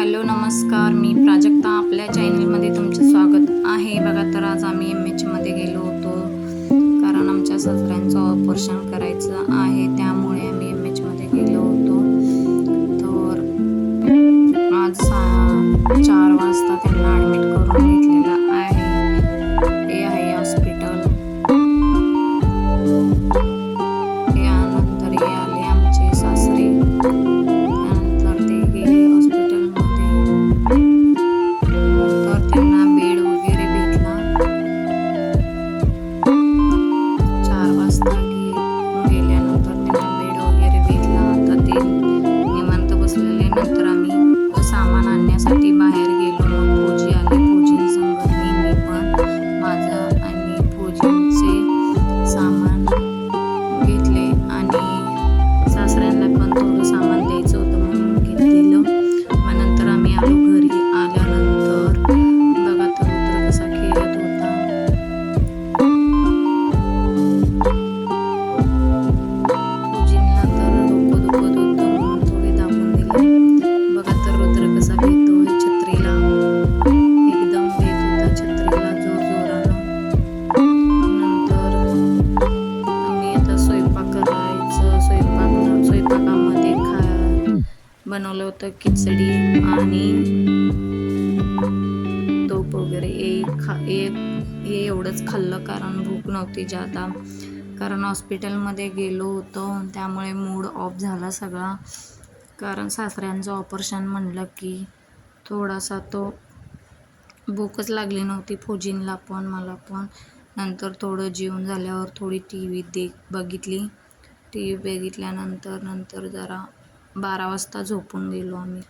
Hello नमस्कार. मी प्राजक्ता. आपल्या चॅनलमध्ये तुमचं स्वागत आहे. बघा तर आज आम्ही एम एचमध्ये गेलो होतो. कारण आमच्या सासऱ्यांचं ऑपरेशन करायचं आहे. त्यामुळे आम्ही एम एचमध्ये गेलो होतो. तर आज सा चार वाजता त्यांना ॲडमिट करून घेतले. बनवलं होतं खिचडी आणि तोप वगैरे. हे खा हे हे एवढंच खाल्लं कारण भूक नव्हती जादा. कारण हॉस्पिटलमध्ये गेलो होतो. त्यामुळे मूड ऑफ झाला सगळा. कारण सासऱ्यांचं ऑपरेशन म्हणलं की थोडासा तो भूकच लागली नव्हती फौजींला पण मला पण. नंतर थोडं जेवण झाल्यावर थोडी टी व्ही देख बघितली. टी व्ही बघितल्यानंतर नंतर जरा बारा वाजता झोपून गेलो आम्ही.